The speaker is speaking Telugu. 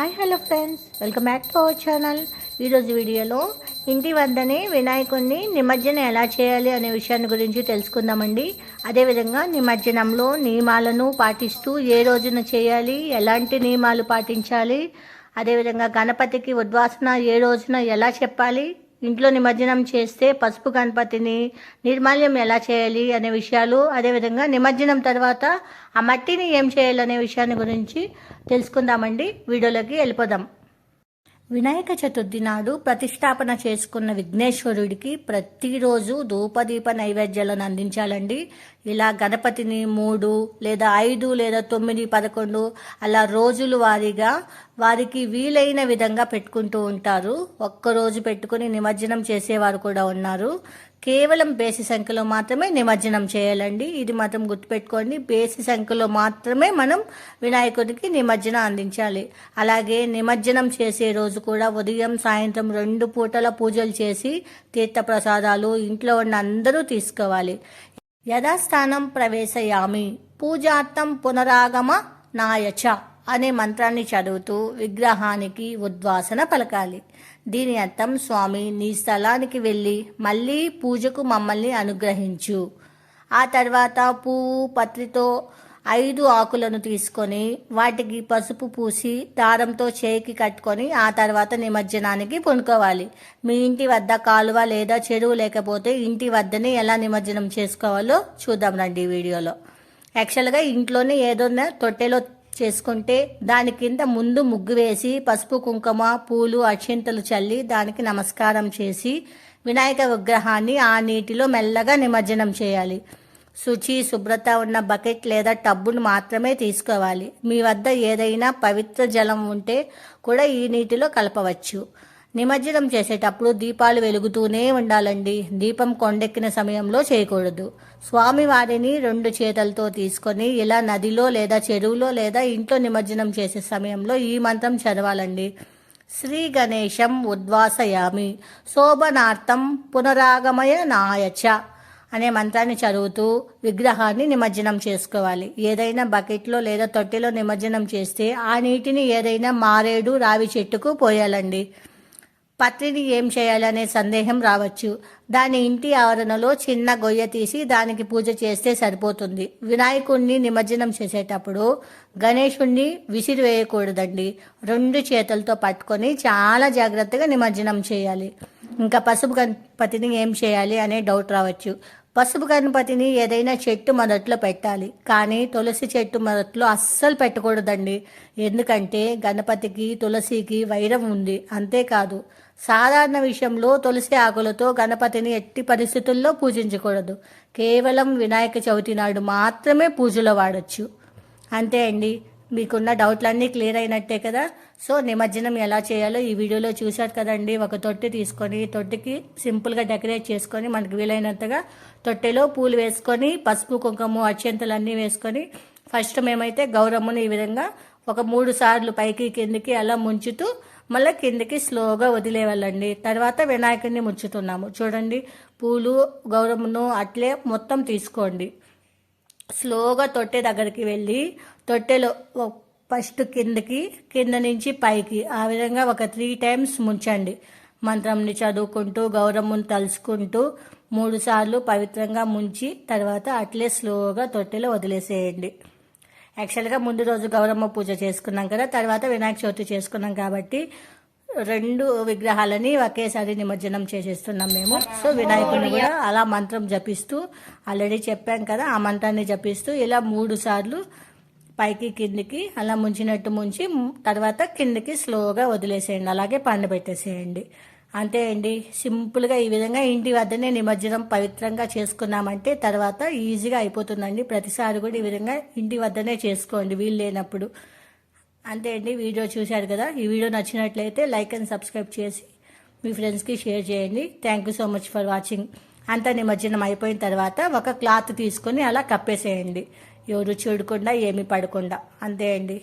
Hi hello friends welcome back to our channel ఈరోజు వీడియోలో ఇంటి వద్దనే వినాయకుడిని నిమజ్జనం ఎలా చేయాలి అనే విషయాన్ని గురించి తెలుసుకుందామండి. అదేవిధంగా నిమజ్జనంలో నియమాలను పాటిస్తూ ఏ రోజున చేయాలి ఎలాంటి నియమాలు పాటించాలి అదేవిధంగా గణపతికి ఉద్వాసన ఏ రోజున ఎలా చెప్పాలి ఇంట్లో నిమజ్జనం చేస్తే పసుపు గణపతిని నిర్మాల్యం ఎలా చేయాలి అనే విషయాలు అదేవిధంగా నిమజ్జనం తర్వాత ఆ మట్టిని ఏం చేయాలి అనే విషయాన్ని గురించి తెలుసుకుందామండి. వీడియోలోకి వెళ్ళిపోదాం. వినాయక చతుర్థి నాడు ప్రతిష్టాపన చేసుకున్న విఘ్నేశ్వరుడికి ప్రతిరోజు ధూపదీప నైవేద్యాలను అందించాలండి. ఇలా గణపతిని మూడు లేదా ఐదు లేదా తొమ్మిది పదకొండు అలా రోజులు వారీగా వారికి వీలైన విధంగా పెట్టుకుంటూ ఉంటారు. ఒక్కరోజు పెట్టుకుని నిమజ్జనం చేసేవారు కూడా ఉన్నారు. కేవలం బేసి సంఖ్యలో మాత్రమే నిమజ్జనం చేయాలండి. ఇది మాత్రం గుర్తుపెట్టుకోండి. బేసి సంఖ్యలో మాత్రమే మనం వినాయకుడికి నిమజ్జనం అందించాలి. అలాగే నిమజ్జనం చేసే రోజు కూడా ఉదయం సాయంత్రం రెండు పూటల పూజలు చేసి తీర్థప్రసాదాలు ఇంట్లో ఉన్న అందరూ తీసుకోవాలి. యథాస్థానం ప్రవేశయామి. పూజార్థం పునరాగమ నాయచ. అనే మంత్రాన్ని చదువుతూ విగ్రహానికి ఉద్వాసన పలకాలి. దీని అర్థం స్వామి నీ స్థలానికి వెళ్ళి మళ్ళీ పూజకు మమ్మల్ని అనుగ్రహించు. ఆ తర్వాత పువ్వు పత్రితో ఐదు ఆకులను తీసుకొని వాటికి పసుపు పూసి దారంతో చేయికి కట్టుకొని ఆ తర్వాత నిమజ్జనానికి పొనుకోవాలి. మీ ఇంటి వద్ద కాలువ లేదా చెరువు లేకపోతే ఇంటి వద్దనే ఎలా నిమజ్జనం చేసుకోవాలో చూద్దాం రండి ఈ వీడియోలో. యాక్చువల్గా ఇంట్లోనే ఏదైనా తొట్టెలో చేసుకుంటే దాని కింద ముందు ముగ్గు వేసి పసుపు కుంకుమ పూలు అక్షింతలు చల్లి దానికి నమస్కారం చేసి వినాయక విగ్రహాన్ని ఆ నీటిలో మెల్లగా నిమజ్జనం చేయాలి. శుచి శుభ్రత ఉన్న బకెట్ లేదా టబ్బును మాత్రమే తీసుకోవాలి. మీ వద్ద ఏదైనా పవిత్ర జలం ఉంటే కూడా ఈ నీటిలో కలపవచ్చు. నిమజ్జనం చేసేటప్పుడు దీపాలు వెలుగుతూనే ఉండాలండి. దీపం కొండెక్కిన సమయంలో చేయకూడదు. స్వామి వారిని రెండు చేతులతో తీసుకొని ఇలా నదిలో లేదా చెరువులో లేదా ఇంట్లో నిమజ్జనం చేసే సమయంలో ఈ మంత్రం చదవాలండి. శ్రీ గణేశం ఉద్వాసయామి. శోభనార్థం పునరాగమయ నాయచ అనే మంత్రాన్ని చదువుతూ విగ్రహాన్ని నిమజ్జనం చేసుకోవాలి. ఏదైనా బకెట్లో లేదా తొట్టెలో నిమజ్జనం చేస్తే ఆ నీటిని ఏదైనా మారేడు రావి చెట్టుకు పోయాలండి. పత్రిని ఏం చేయాలనే సందేహం రావచ్చు. దాని ఇంటి ఆవరణలో చిన్న గొయ్య తీసి దానికి పూజ చేస్తే సరిపోతుంది. వినాయకుణ్ణి నిమజ్జనం చేసేటప్పుడు గణేశుణ్ణి విసిరివేయకూడదండి. రెండు చేతులతో పట్టుకొని చాలా జాగ్రత్తగా నిమజ్జనం చేయాలి. ఇంకా పసుపు గణపతిని ఏం చేయాలి అనే డౌట్ రావచ్చు. పసుపు గణపతిని ఏదైనా చెట్టు మొదట్లో పెట్టాలి. కానీ తులసి చెట్టు మొదట్లో అస్సలు పెట్టకూడదండి. ఎందుకంటే గణపతికి తులసికి వైరం ఉంది. అంతేకాదు సాధారణ విషయంలో తులసి ఆకులతో గణపతిని ఎట్టి పరిస్థితుల్లో పూజించకూడదు. కేవలం వినాయక చవితి నాడు మాత్రమే పూజలో వాడచ్చు. అంతే అండి. మీకున్న డౌట్లన్నీ క్లియర్ అయినట్టే కదా? సో నిమజ్జనం ఎలా చేయాలో ఈ వీడియోలో చూశారు కదండి. ఒక తొట్టి తీసుకొని తొట్టికి సింపుల్గా డెకరేట్ చేసుకొని మనకు వీలైనంతగా తొట్టెలో పూలు వేసుకొని పసుపు కుంకుమ అత్యంతలు అన్నీ వేసుకొని ఫస్ట్ మేమైతే గౌరమ్మను ఈ విధంగా ఒక మూడు సార్లు పైకి కిందికి అలా ముంచుతూ మళ్ళీ కిందికి స్లోగా వదిలేవాళ్ళండి తర్వాత వినాయకుడిని ముంచుతున్నాము చూడండి పూలు గౌరమ్మను అట్లే మొత్తం తీసుకోండి. స్లోగా తొట్టె దగ్గరికి వెళ్ళి తొట్టెలో ఫస్ట్ కిందకి కింద నుంచి పైకి ఆ విధంగా ఒక త్రీ టైమ్స్ ముంచండి. మంత్రంని చదువుకుంటూ గౌరమ్మను తలుచుకుంటూ మూడుసార్లు పవిత్రంగా ముంచి తర్వాత అట్లే స్లోగా తొట్టెలో వదిలేసేయండి. యాక్చువల్గా ముందు రోజు గౌరమ్మ పూజ చేసుకున్నాం కదా తర్వాత వినాయక చవితి చేసుకున్నాం కాబట్టి రెండు విగ్రహాలని ఒకేసారి నిమజ్జనం చేసేస్తున్నాం మేము. సో వినాయకుడిని కూడా అలా మంత్రం జపిస్తూ ఆల్రెడీ చెప్పాం కదా ఆ మంత్రాన్ని జపిస్తూ ఇలా మూడు సార్లు పైకి కిందికి అలా ముంచినట్టు ముంచి తర్వాత కిందికి స్లోగా వదిలేసేయండి. అలాగే పండు పెట్టేసేయండి అంతే అండి సింపుల్గా ఈ విధంగా ఇంటి వద్దనే నిమజ్జనం పవిత్రంగా చేసుకున్నామంటే తర్వాత ఈజీగా అయిపోతుందండి. ప్రతిసారి కూడా ఈ విధంగా ఇంటి వద్దనే చేసుకోండి వీలు లేనప్పుడు. అంతే అండి వీడియో చూశారు కదా? ఈ వీడియో నచ్చినట్లయితే లైక్ అండ్ సబ్స్క్రైబ్ చేసి మీ ఫ్రెండ్స్కి షేర్ చేయండి. Thank you so much for watching. అంతా నిమజ్జనం అయిపోయిన తర్వాత ఒక క్లాత్ తీసుకొని అలా కప్పేసేయండి. ఎవరు చూడకుండా ఏమీ పడకుండా. అంతే అండి.